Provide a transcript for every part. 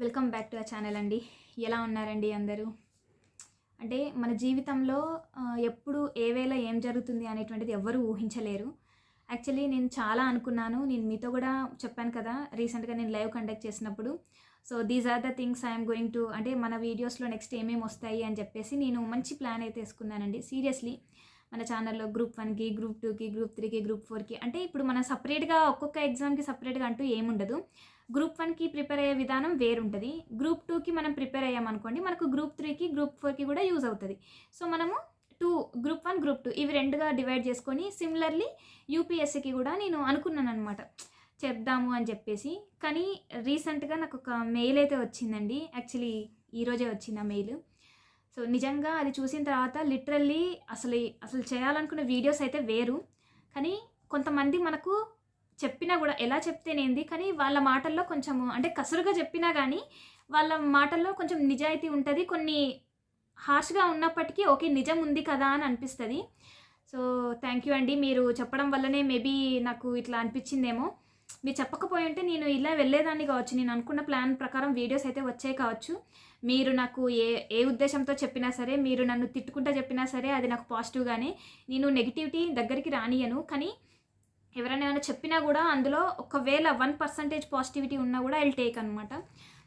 Welcome back to ఆ channel అండి. ఎలా ఉన్నారండి అందరూ? అంటే మన జీవితంలో ఎప్పుడు ఏ వేళ ఏం జరుగుతుంది అనేటువంటిది ఎవ్వరూ ఊహించలేరు. యాక్చువల్లీ నేను చాలా అనుకున్నాను. నేను మీతో కూడా చెప్పాను కదా రీసెంట్గా నేను లైవ్ కండక్ట్ చేసినప్పుడు. So these are the things I'm going to అంటే మన వీడియోస్లో నెక్స్ట్ ఏమేమి వస్తాయి అని చెప్పేసి నేను మంచి ప్లాన్ అయితే వేసుకున్నానండి. సీరియస్లీ మన ఛానల్లో గ్రూప్ వన్కి గ్రూప్ టూకి గ్రూప్ త్రీకి గ్రూప్ ఫోర్కి అంటే ఇప్పుడు మన సపరేట్గా ఒక్కొక్క ఎగ్జామ్కి సపరేట్గా అంటూ ఏముండదు. గ్రూప్ వన్కి ప్రిపేర్ అయ్యే విధానం వేరుంటుంది. గ్రూప్ టూకి మనం ప్రిపేర్ అయ్యామనుకోండి మనకు గ్రూప్ త్రీకి గ్రూప్ ఫోర్కి కూడా యూజ్ అవుతుంది. సో మనము two group one group two ఇవి రెండుగా డివైడ్ చేసుకొని సిమిలర్లీ యూపీఎస్సీకి కూడా నేను అనుకున్నాను అనమాట చెప్దాము అని చెప్పేసి. కానీ రీసెంట్గా నాకు ఒక మెయిల్ అయితే వచ్చిందండి. యాక్చువల్లీ ఈరోజే వచ్చింది ఆ మెయిల్ సో నిజంగా అది చూసిన తర్వాత లిటరల్లీ అసలు అసలు చేయాలనుకున్న వీడియోస్ అయితే వేరు. కానీ కొంతమంది మనకు చెప్పినా కూడా ఎలా చెప్తేనేంది కానీ వాళ్ళ మాటల్లో కొంచెము అంటే కసురుగా చెప్పినా కానీ వాళ్ళ మాటల్లో కొంచెం నిజాయితీ ఉంటుంది. కొన్ని హార్ష్గా ఉన్నప్పటికీ ఓకే నిజం ఉంది కదా అని అనిపిస్తుంది. సో థ్యాంక్ యూ అండి. మీరు చెప్పడం వల్లనే మేబీ నాకు ఇట్లా అనిపించిందేమో. మీరు చెప్పకపోయి ఉంటే నేను ఇలా వెళ్ళేదాన్ని కావచ్చు. నేను అనుకున్న ప్లాన్ ప్రకారం వీడియోస్ అయితే వచ్చాయి కావచ్చు. మీరు నాకు ఏ ఏ ఉద్దేశంతో చెప్పినా సరే మీరు నన్ను తిట్టుకుంటా చెప్పినా సరే అది నాకు పాజిటివ్గానే నేను నెగిటివిటీ దగ్గరికి రానియను కానీ ఎవరైనా ఏమైనా చెప్పినా కూడా అందులో ఒకవేళ వన్ పర్సంటేజ్ పాజిటివిటీ ఉన్నా కూడా ఐల్ టేక్ అనమాట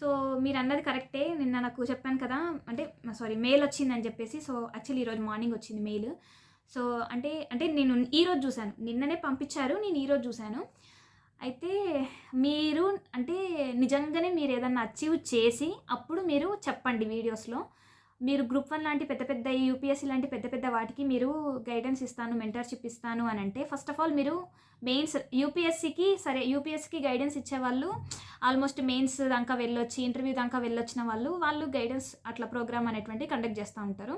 సో మీరు అన్నది కరెక్టే. నిన్న నాకు చెప్పాను కదా అంటే సారీ మెయిల్ వచ్చిందని చెప్పేసి. సో యాక్చువల్లీ ఈరోజు మార్నింగ్ వచ్చింది మెయిల్. సో అంటే అంటే నేను ఈరోజు చూశాను. నిన్ననే పంపించారు నేను ఈరోజు చూశాను. అయితే మీరు అంటే నిజంగానే మీరు ఏదన్నా అచీవ్ చేసి అప్పుడు మీరు చెప్పండి వీడియోస్లో. మీరు గ్రూప్ వన్ లాంటి పెద్ద పెద్ద యూపీఎస్సీ లాంటి పెద్ద పెద్ద వాటికి మీరు గైడెన్స్ ఇస్తాను మెంటర్షిప్ ఇస్తాను అని అంటే ఫస్ట్ ఆఫ్ ఆల్ మీరు మెయిన్స్ యూపీఎస్సీకి సరే యూపీఎస్సీకి గైడెన్స్ ఇచ్చేవాళ్ళు ఆల్మోస్ట్ మెయిన్స్ దాకా వెళ్ళొచ్చి ఇంటర్వ్యూ దాకా వెళ్ళొచ్చిన వాళ్ళు వాళ్ళు గైడెన్స్ అట్లా ప్రోగ్రామ్ అనేటువంటి కండక్ట్ చేస్తూ ఉంటారు.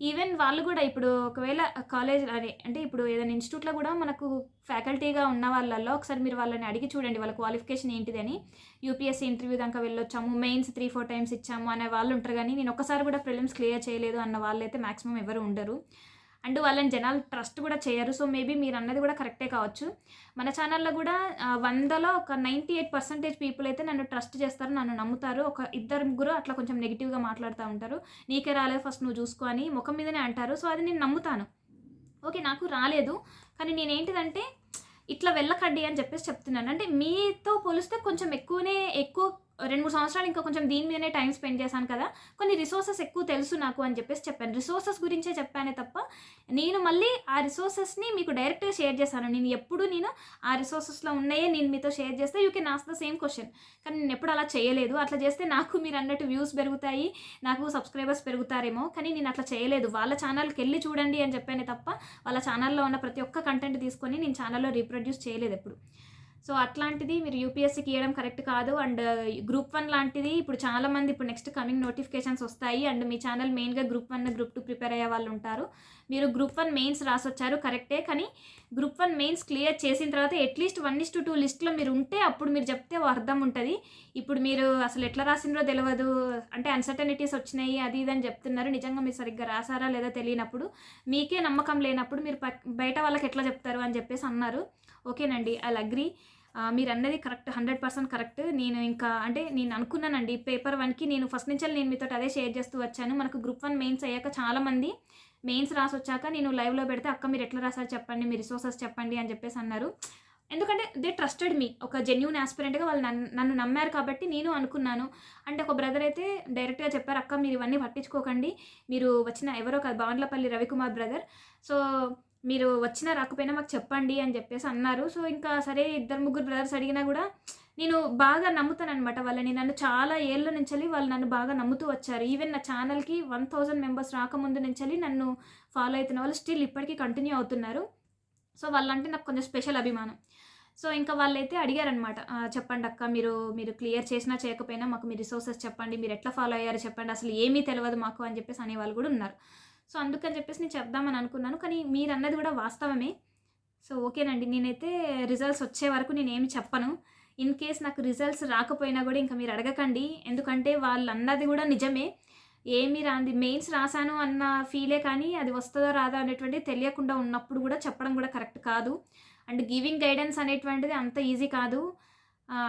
ఈవెన్ వాళ్ళు కూడా ఇప్పుడు ఒకవేళ కాలేజ్ అదే అంటే ఇప్పుడు ఏదైనా ఇన్స్టిట్యూట్లో కూడా మనకు ఫ్యాకల్టీగా ఉన్న వాళ్ళల్లో ఒకసారి మీరు వాళ్ళని అడిగి చూడండి వాళ్ళ క్వాలిఫికేషన్ ఏంటిది అని యూపీఎస్సీ ఇంటర్వ్యూ దాకా వెళ్ళొచ్చాము మెయిన్స్ త్రీ ఫోర్ టైమ్స్ ఇచ్చాము అనే వాళ్ళు ఉంటారు కానీ నేను ఒక్కసారి కూడా ప్రిలిమ్స్ క్లియర్ చేయలేదు అన్న వాళ్ళైతే మాక్సిమం ఎవరు ఉండరు. అండ్ వాళ్ళని జనాలు ట్రస్ట్ కూడా చేయరు. సో మేబీ మీరు అన్నది కూడా కరెక్టే కావచ్చు. మన ఛానల్లో కూడా వందలో ఒక నైంటీ ఎయిట్ పర్సెంటేజ్ పీపుల్ అయితే నన్ను ట్రస్ట్ చేస్తారు నన్ను నమ్ముతారు. ఒక ఇద్దరు ముగ్గురు అట్లా కొంచెం నెగిటివ్గా మాట్లాడుతూ ఉంటారు. నీకే రాలేదు ఫస్ట్ నువ్వు చూసుకో అని ముఖం మీదనే అంటారు. సో అది నేను నమ్ముతాను. ఓకే నాకు రాలేదు. కానీ నేనేంటిదంటే ఇట్లా వెళ్ళకండి అని చెప్పేసి చెప్తున్నాను. అంటే మీతో పోలిస్తే కొంచెం ఎక్కువనే ఎక్కువ రెండు మూడు సంవత్సరాలు ఇంకా కొంచెం దీని మీదనే టైం స్పెండ్ చేశాను కదా. కొన్ని రిసోర్సెస్ ఎక్కువ తెలుసు నాకు అని చెప్పేసి చెప్పాను. రిసోర్సెస్ గురించే చెప్పానే తప్ప నేను మళ్ళీ ఆ రిసోర్సెస్ని మీకు డైరెక్ట్గా షేర్ చేశాను. నేను ఎప్పుడు నేను ఆ రిసోర్సెస్లో ఉన్నాయే నేను మీతో షేర్ చేస్తే you can ask the same question. కానీ నేను ఎప్పుడు అలా చేయలేదు. అట్లా చేస్తే నాకు మీరు అన్నట్టు వ్యూస్ పెరుగుతాయి నాకు సబ్స్క్రైబర్స్ పెరుగుతారేమో. కానీ నేను అట్లా చేయలేదు. వాళ్ళ ఛానల్కి వెళ్ళి చూడండి అని చెప్పానే తప్ప వాళ్ళ ఛానల్లో ఉన్న ప్రతి ఒక్క కంటెంట్ తీసుకొని నేను ఛానల్లో రీప్రొడ్యూస్ చేయలేదు ఎప్పుడు. సో అట్లాంటిది మీరు యూపీఎస్సీకి ఇవ్వడం కరెక్ట్ కాదు. అండ్ uh, గ్రూప్ వన్ లాంటిది ఇప్పుడు చాలా మంది ఇప్పుడు నెక్స్ట్ కమింగ్ నోటిఫికేషన్స్ వస్తాయి. అండ్ మీ ఛానల్ మెయిన్గా group one group two prepare అయ్యే వాళ్ళు ఉంటారు. మీరు గ్రూప్ వన్ మెయిన్స్ రాసొచ్చారు కరెక్టే. కానీ గ్రూప్ వన్ మెయిన్స్ క్లియర్ చేసిన తర్వాత at least one is to two లిస్ట్లో మీరు ఉంటే అప్పుడు మీరు చెప్తే అర్థం ఉంటుంది. ఇప్పుడు మీరు అసలు ఎట్లా రాసిండ్రో తెలియదు అంటే అన్సర్టనిటీస్ వచ్చినాయి అది ఇది అని చెప్తున్నారు. నిజంగా మీరు సరిగ్గా రాసారా లేదా తెలియనప్పుడు మీకే నమ్మకం లేనప్పుడు మీరు బయట వాళ్ళకి ఎట్లా చెప్తారు అని చెప్పేసి అన్నారు. ఓకేనండి ఐ అగ్రీ మీరు అన్నది కరెక్ట్ హండ్రెడ్ పర్సెంట్ కరెక్ట్. నేను ఇంకా అంటే నేను అనుకున్నానండి పేపర్ వన్కి నేను ఫస్ట్ నుంచి నేను మీతో అదే షేర్ చేస్తూ వచ్చాను. మనకు గ్రూప్ వన్ మెయిన్స్ అయ్యాక చాలామంది మెయిన్స్ రాసి వచ్చాక నేను లైవ్లో పెడితే అక్క మీరు ఎట్లా రాసారు చెప్పండి మీ రిసోర్సెస్ చెప్పండి అని చెప్పేసి అన్నారు. ఎందుకంటే దే ట్రస్టెడ్ మీ. ఒక జెన్యున్ ఆస్పిరెంట్గా వాళ్ళు నన్ను నన్ను నమ్మారు కాబట్టి నేను అనుకున్నాను. అంటే ఒక బ్రదర్ అయితే డైరెక్ట్గా చెప్పారు అక్క మీరు ఇవన్నీ పట్టించుకోకండి. మీరు వచ్చిన ఎవరో కాదు బాండ్లపల్లి రవికుమార్ బ్రదర్ సో మీరు వచ్చినా రాకపోయినా మాకు చెప్పండి అని చెప్పేసి అన్నారు. సో ఇంకా సరే ఇద్దరు ముగ్గురు బ్రదర్స్ అడిగినా కూడా నేను బాగా నమ్ముతాను అనమాట వాళ్ళని నన్ను చాలా ఏళ్ళ నుంచి వాళ్ళు నన్ను బాగా నమ్ముతూ వచ్చారు. ఈవెన్ నా ఛానల్కి వన్ థౌజండ్ మెంబర్స్ రాకముందు నుంచి నన్ను ఫాలో అవుతున్న వాళ్ళు స్టిల్ ఇప్పటికీ కంటిన్యూ అవుతున్నారు. సో వాళ్ళంటే నాకు కొంచెం స్పెషల్ అభిమానం. సో ఇంకా వాళ్ళైతే అడిగారనమాట చెప్పండి అక్క మీరు మీరు క్లియర్ చేసినా చేయకపోయినా మాకు మీ రిసోర్సెస్ చెప్పండి మీరు ఎట్లా ఫాలో అయ్యారో చెప్పండి అసలు ఏమీ తెలియదు మాకు అని చెప్పేసి అనేవాళ్ళు కూడా ఉన్నారు. సో అందుకని చెప్పేసి నేను చెప్దామని అనుకున్నాను కానీ మీరు అన్నది కూడా వాస్తవమే. సో ఓకేనండి నేనైతే రిజల్ట్స్ వచ్చే వరకు నేను ఏమి చెప్పను. ఇన్ కేస్ నాకు రిజల్ట్స్ రాకపోయినా కూడా ఇంకా మీరు అడగకండి. ఎందుకంటే వాళ్ళు అన్నది కూడా నిజమే. ఏమి రాంది. మెయిన్స్ రాశాను అన్న ఫీలే కానీ అది వస్తుందో రాదో అనేటువంటిది తెలియకుండా ఉన్నప్పుడు కూడా చెప్పడం కూడా కరెక్ట్ కాదు. అండ్ గివింగ్ గైడెన్స్ అనేటువంటిది అంత ఈజీ కాదు.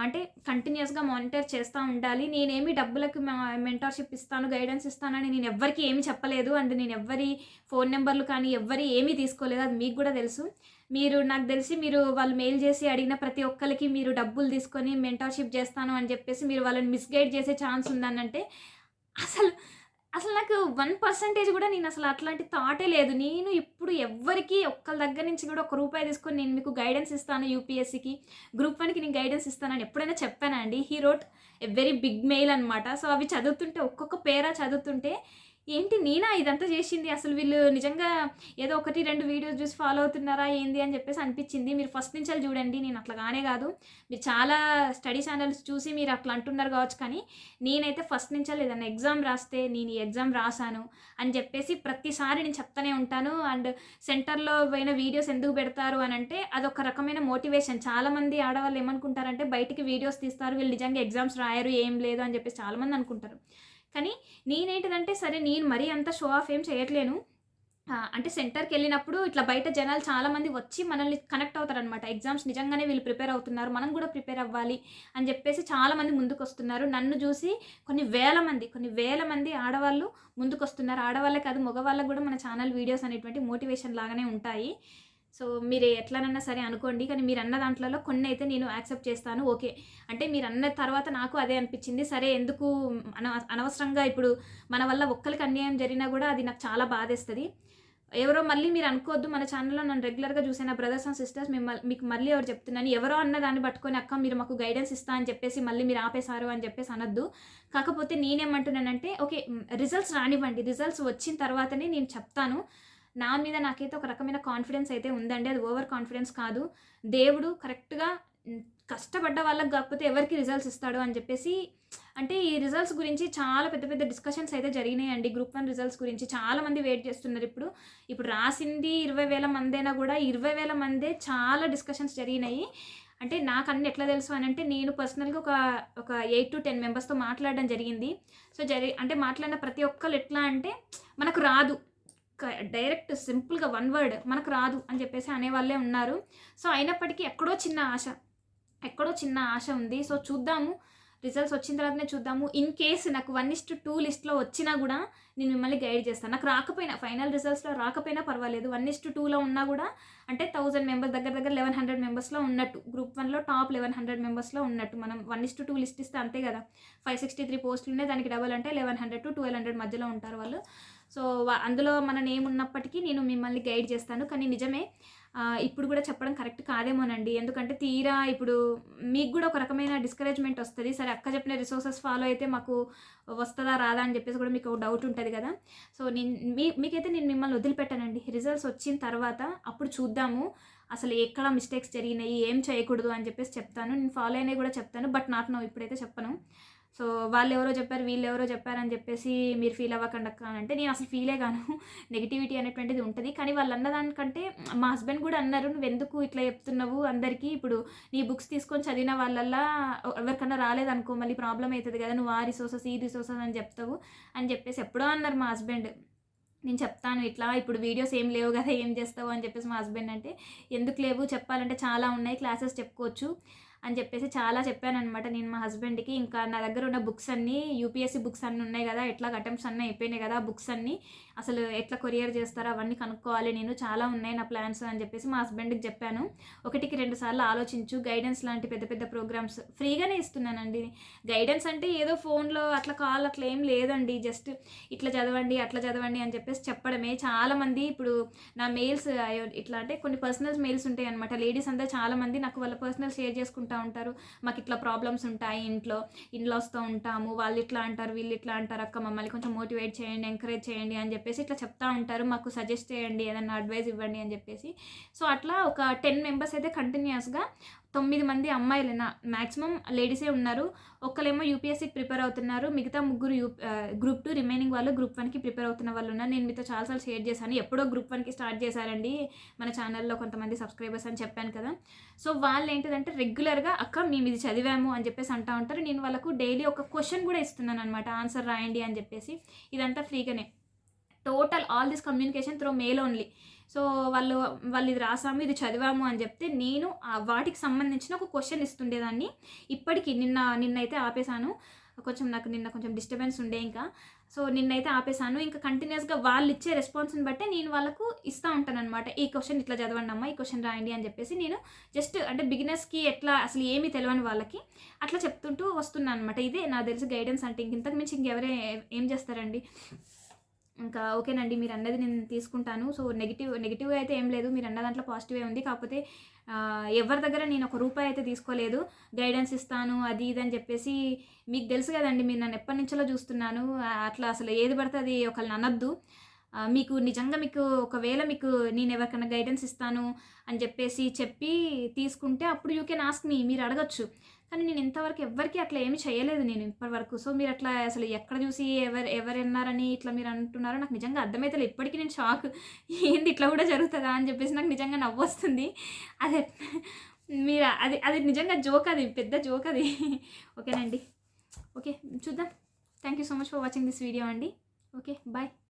అంటే కంటిన్యూస్గా మానిటర్ చేస్తూ ఉండాలి. నేనేమి డబ్బులకు మెంటర్షిప్ ఇస్తాను గైడెన్స్ ఇస్తానని నేను ఎవ్వరికి ఏమి చెప్పలేదు. అండ్ నేను ఎవ్వరి ఫోన్ నెంబర్లు కానీ ఎవ్వరి ఏమీ తీసుకోలేదు. అది మీకు కూడా తెలుసు. మీరు నాకు తెలిసి మీరు వాళ్ళు మెయిల్ చేసి అడిగిన ప్రతి ఒక్కరికి మీరు డబ్బులు తీసుకొని మెంటర్షిప్ చేస్తాను అని చెప్పేసి మీరు వాళ్ళని మిస్గైడ్ చేసే ఛాన్స్ ఉందనంటే అసలు అసలు నాకు వన్ పర్సెంటేజ్ కూడా నేను అసలు అట్లాంటి థాటే లేదు. నేను ఇప్పుడు ఎవ్వరికి ఒక్కరి దగ్గర నుంచి కూడా ఒక రూపాయి తీసుకొని నేను మీకు గైడెన్స్ ఇస్తాను యూపీఎస్సీకి గ్రూప్ వన్కి నేను గైడెన్స్ ఇస్తానని ఎప్పుడైనా చెప్పానా అండి? He wrote very big mail అనమాట సో అవి చదువుతుంటే ఒక్కొక్క పేరా చదువుతుంటే ఏంటి నేనా ఇదంతా చేసింది? అసలు వీళ్ళు నిజంగా ఏదో ఒకటి రెండు వీడియోస్ చూసి ఫాలో అవుతున్నారా? ఏంది? అని చెప్పేసి అనిపించింది. మీరు ఫస్ట్ నుంచి చూడండి నేను అట్లా కానే కాదు. మీరు చాలా స్టడీ ఛానల్స్ చూసి మీరు అట్లా అంటున్నారు కావచ్చు కానీ నేనైతే ఫస్ట్ నుంచి ఏదైనా ఎగ్జామ్ రాస్తే నేను ఈ ఎగ్జామ్ రాశాను అని చెప్పేసి ప్రతిసారి నేను చెప్తానే ఉంటాను. అండ్ సెంటర్లో పోయిన వీడియోస్ ఎందుకు పెడతారు అని అంటే అదొక రకమైన మోటివేషన్ చాలామంది ఆడవాళ్ళు ఏమనుకుంటారంటే బయటికి వీడియోస్ తీస్తారు వీళ్ళు నిజంగా ఎగ్జామ్స్ రాయరు ఏం లేదు అని చెప్పేసి చాలామంది అనుకుంటారు. కానీ నేనేంటిదంటే సరే నేను మరీ అంత షో ఆఫ్ ఏం చేయట్లేను. అంటే సెంటర్కి వెళ్ళినప్పుడు ఇట్లా బయట జనాలు చాలామంది వచ్చి మనల్ని కనెక్ట్ అవుతారనమాట ఎగ్జామ్స్ నిజంగానే వీళ్ళు ప్రిపేర్ అవుతున్నారు మనం కూడా ప్రిపేర్ అవ్వాలి అని చెప్పేసి చాలామంది ముందుకు వస్తున్నారు నన్ను చూసి కొన్ని వేల మంది కొన్ని వేల మంది ఆడవాళ్ళు ముందుకు వస్తున్నారు ఆడవాళ్ళే కాదు మగవాళ్ళకు కూడా మన ఛానల్ వీడియోస్ అనేటువంటి మోటివేషన్ లాగానే ఉంటాయి. సో మీరు ఎట్లనన్నా సరే అనుకోండి కానీ మీరు అన్న దాంట్లో కొన్ని అయితే నేను యాక్సెప్ట్ చేస్తాను ఓకే. అంటే మీరు అన్న తర్వాత నాకు అదే అనిపించింది సరే ఎందుకు అన అనవసరంగా ఇప్పుడు మన వల్ల ఒక్కరికి అన్యాయం జరిగినా కూడా అది నాకు చాలా బాధేస్తుంది. ఎవరో మళ్ళీ మీరు అనుకోవద్దు మన ఛానల్లో నన్ను రెగ్యులర్గా చూసే నా బ్రదర్స్ అండ్ సిస్టర్స్ మిమ్మల్ని మీకు మళ్ళీ ఎవరు చెప్తున్నాను ఎవరో అన్న దాన్ని పట్టుకొని అక్క మీరు మాకు గైడెన్స్ ఇస్తా అని చెప్పేసి మళ్ళీ మీరు ఆపేశారు అని చెప్పేసి అనొద్దు. కాకపోతే నేనేమంటున్నానంటే ఓకే రిజల్ట్స్ రానివ్వండి రిజల్ట్స్ వచ్చిన తర్వాతనే నేను చెప్తాను. నా మీద నాకైతే ఒక రకమైన కాన్ఫిడెన్స్ అయితే ఉందండి. అది ఓవర్ కాన్ఫిడెన్స్ కాదు. దేవుడు కరెక్ట్గా కష్టపడ్డ వాళ్ళకి కాకపోతే ఎవరికి రిజల్ట్స్ ఇస్తాడు అని చెప్పేసి అంటే ఈ రిజల్ట్స్ గురించి చాలా పెద్ద పెద్ద డిస్కషన్స్ అయితే జరిగినాయండి. గ్రూప్ వన్ రిజల్ట్స్ గురించి చాలా మంది వెయిట్ చేస్తున్నారు ఇప్పుడు. ఇప్పుడు రాసింది ఇరవై వేల మందైనా కూడా ఇరవై వేల మందే చాలా డిస్కషన్స్ జరిగినాయి. అంటే నాకు అన్ని ఎట్లా తెలుసు అని అంటే నేను పర్సనల్గా ఒక ఒక ఎయిట్ టు టెన్ మెంబర్స్తో మాట్లాడడం జరిగింది. సో జరి అంటే మాట్లాడిన ప్రతి ఒక్కరు ఎట్లా అంటే మనకు రాదు. డైరెక్ట్ సింపుల్గా వన్ వర్డ్ మనకు రాదు అని చెప్పేసి అనేవాళ్ళే ఉన్నారు. సో అయినప్పటికీ ఎక్కడో చిన్న ఆశ ఎక్కడో చిన్న ఆశ ఉంది. సో చూద్దాము. రిజల్ట్స్ వచ్చిన తర్వాతనే చూద్దాము. ఇన్ కేస్ నాకు వన్ ఇస్ట్ టూ లిస్ట్లో వచ్చినా కూడా నేను మిమ్మల్ని గైడ్ చేస్తాను. నాకు రాకపోయినా ఫైనల్ రిజల్ట్స్లో రాకపోయినా పర్వాలేదు. వన్ ఇస్ట్ టూలో ఉన్నా కూడా అంటే థౌజండ్ మెంబర్స్ దగ్గర దగ్గర లెవెన్ హండ్రెడ్ మెంబర్స్లో ఉన్నట్టు. గ్రూప్ వన్లో టాప్ లెవెన్ హండ్రెడ్ మెంబర్స్లో ఉన్నట్టు. మనం వన్ ఇస్ట్ టూ లిస్ట్ ఇస్తే అంతే కదా. ఫైవ్ సిక్స్టీ త్రీ పోస్టులు ఉన్నాయి. దానికి డబల్ అంటే eleven hundred to twelve hundred మధ్యలో ఉంటారు వాళ్ళు. సో అందులో మన నేమ్ ఉన్నప్పటికీ నేను మిమ్మల్ని గైడ్ చేస్తాను. కానీ నిజమే ఇప్పుడు కూడా చెప్పడం కరెక్ట్ కాదేమోనండి. ఎందుకంటే తీరా ఇప్పుడు మీకు కూడా ఒక రకమైన డిస్కరేజ్మెంట్ వస్తుంది. సరే అక్క చెప్పిన రిసోర్సెస్ ఫాలో అయితే మాకు వస్తుందా రాదా అని చెప్పేసి కూడా మీకు డౌట్ ఉంటుంది కదా. సో నేను మీ మీకైతే నేను మిమ్మల్ని వదిలిపెట్టానండి. రిజల్ట్స్ వచ్చిన తర్వాత అప్పుడు చూద్దాము. అసలు ఎక్కడ మిస్టేక్స్ జరిగినాయి ఏం చేయకూడదు అని చెప్పేసి చెప్తాను. నేను ఫాలో అయినవి కూడా చెప్తాను. బట్ నాట్ నో ఇప్పుడైతే చెప్పను. సో వాళ్ళు ఎవరో చెప్పారు వీళ్ళు ఎవరో చెప్పారని చెప్పేసి మీరు ఫీల్ అవ్వకండి అక్క అని అంటే నేను అసలు ఫీలే గాను నెగిటివిటీ అనేటువంటిది ఉంటుంది. కానీ వాళ్ళు అన్నదానికంటే మా హస్బెండ్ కూడా అన్నారు నువ్వు ఎందుకు ఇట్లా చెప్తున్నావు అందరికీ? ఇప్పుడు నీ బుక్స్ తీసుకొని చదివిన వాళ్ళల్లా ఎవరికన్నా రాలేదనుకో మళ్ళీ ప్రాబ్లం అవుతుంది కదా నువ్వు ఆ రిసోర్సెస్ ఈ రిసోర్సెస్ అని చెప్తావు అని చెప్పేసి ఎప్పుడో అన్నారు మా హస్బెండ్ నేను చెప్తాను ఇట్లా ఇప్పుడు వీడియోస్ ఏం లేవు కదా ఏం చేస్తావు? అని చెప్పేసి మా హస్బెండ్ అంటే ఎందుకు లేవు? చెప్పాలంటే చాలా ఉన్నాయి క్లాసెస్ చెప్పుకోవచ్చు. అని చెప్పేసి చాలా చెప్పాను అనమాట నేను మా హస్బెండ్కి ఇంకా నా దగ్గర ఉన్న బుక్స్ అన్నీ యూపీఎస్సీ బుక్స్ అన్నీ ఉన్నాయి కదా ఎట్లా అటెంప్ట్స్ అన్నీ అయిపోయినాయి కదా బుక్స్ అన్నీ అసలు ఎట్లా కొరియర్ చేస్తారో అవన్నీ కనుక్కోవాలి నేను చాలా ఉన్నాయి నా ప్లాన్స్ అని చెప్పేసి మా హస్బెండ్కి చెప్పాను. ఒకటికి రెండు సార్లు ఆలోచించు గైడెన్స్ లాంటి పెద్ద పెద్ద ప్రోగ్రామ్స్ ఫ్రీగానే ఇస్తున్నానండి. గైడెన్స్ అంటే ఏదో ఫోన్లో అట్లా కాల్ అట్లా ఏం లేదండి జస్ట్ ఇట్లా చదవండి అట్లా చదవండి అని చెప్పేసి చెప్పడమే. చాలామంది ఇప్పుడు నా మెయిల్స్ ఇట్లా అంటే కొన్ని పర్సనల్ మెయిల్స్ ఉంటాయి అనమాట లేడీస్ అంతా చాలామంది నాకు వాళ్ళ పర్సనల్ షేర్ చేసుకుంటూ ఉంటారు. మాకు ఇట్లా ప్రాబ్లమ్స్ ఉంటాయి ఇంట్లో. ఇంట్లో వస్తూ ఉంటాము. వాళ్ళు ఇట్లా అంటారు వీళ్ళు ఇట్లా అంటారు. అక్క మమ్మల్ని కొంచెం మోటివేట్ చేయండి ఎంకరేజ్ చేయండి అని చెప్పేసి ఇట్లా చెప్తా ఉంటారు. మాకు సజెస్ట్ చేయండి ఏదైనా అడ్వైస్ ఇవ్వండి అని చెప్పేసి. సో అట్లా ఒక టెన్ మెంబర్స్ అయితే కంటిన్యూస్గా తొమ్మిది మంది అమ్మాయిలేనా మ్యాక్సిమం లేడీసే ఉన్నారు. ఒక్కలేమో యూపీఎస్సీకి ప్రిపేర్ అవుతున్నారు. మిగతా ముగ్గురు యూ గ్రూప్ టూ రిమైనింగ్ వాళ్ళు గ్రూప్ వన్కి ప్రిపేర్ అవుతున్న వాళ్ళు ఉన్నారు. నేను మీతో చాలాసార్లు షేర్ చేశాను. ఎప్పుడో గ్రూప్ వన్కి స్టార్ట్ చేశారండి మన ఛానల్లో కొంతమంది సబ్స్క్రైబర్స్ అని చెప్పాను కదా. సో వాళ్ళు ఏంటిదంటే రెగ్యులర్గా అక్క మేము ఇది చదివాము అని చెప్పేసి అంటూ ఉంటారు. నేను వాళ్ళకు డైలీ ఒక క్వశ్చన్ కూడా ఇస్తున్నాను అనమాట ఆన్సర్ రాయండి అని చెప్పేసి. ఇదంతా ఫ్రీగానే. Total all this communication through mail only. So వాళ్ళు వాళ్ళు ఇది రాసాము ఇది చదివాము అని చెప్తే నేను వాటికి సంబంధించిన ఒక క్వశ్చన్ ఇస్తుండేదాన్ని. ఇప్పటికి నిన్న నిన్నైతే ఆపేశాను. కొంచెం నాకు నిన్న కొంచెం డిస్టర్బెన్స్ ఉండే ఇంకా. సో నిన్నైతే ఆపేశాను. ఇంకా కంటిన్యూస్గా వాళ్ళు ఇచ్చే రెస్పాన్స్ని బట్టే నేను వాళ్ళకు ఇస్తూ ఉంటాను అనమాట ఈ క్వశ్చన్ ఇట్లా చదవండి అమ్మా ఈ క్వశ్చన్ రాయండి అని చెప్పేసి నేను జస్ట్ అంటే బిగినర్స్కి ఎట్లా అసలు ఏమీ తెలియని వాళ్ళకి అట్లా చెప్తుంటూ వస్తున్నాను అనమాట ఇదే నాకు తెలిసి గైడెన్స్ అంటే. ఇంక ఇంతకు మించి ఇంకెవరే ఏం చేస్తారండి? ఇంకా ఓకేనండి మీరు అన్నది నేను తీసుకుంటాను. సో నెగిటివ్ నెగిటివ్గా అయితే ఏం లేదు. మీరు అన్న దాంట్లో పాజిటివే ఉంది. కాకపోతే ఎవరి దగ్గర నేను ఒక రూపాయి అయితే తీసుకోలేదు. గైడెన్స్ ఇస్తాను అది ఇది అని చెప్పేసి మీకు తెలుసు కదండి మీరు నన్ను ఎప్పటి నుంచో చూస్తున్నాను. అట్లా అసలు ఏది పడితే అది ఒకళ్ళని అనొద్దు. మీకు నిజంగా మీకు ఒకవేళ మీకు నేను ఎవరికైనా గైడెన్స్ ఇస్తాను అని చెప్పేసి చెప్పి తీసుకుంటే అప్పుడు యూ కెన్ ఆస్క్ మీ మీరు అడగచ్చు. కానీ నేను ఇంతవరకు ఎవ్వరికీ అట్లా ఏమి చేయలేదు నేను ఇప్పటివరకు సో మీరు అట్లా అసలు ఎక్కడ చూసి ఎవరు ఎవరు అన్నారని ఇట్లా మీరు అంటున్నారో నాకు నిజంగా అర్థమైతే లేదు ఇప్పటికీ నేను షాక్ ఏంది ఇట్లా కూడా జరుగుతుందా అని చెప్పేసి నాకు నిజంగా నవ్వు వస్తుంది. అదే మీరు అది అది నిజంగా జోక్ అది పెద్ద జోక్ అది. ఓకేనండి. ఓకే చూద్దాం. Thank you so much for watching this video అండి. Okay bye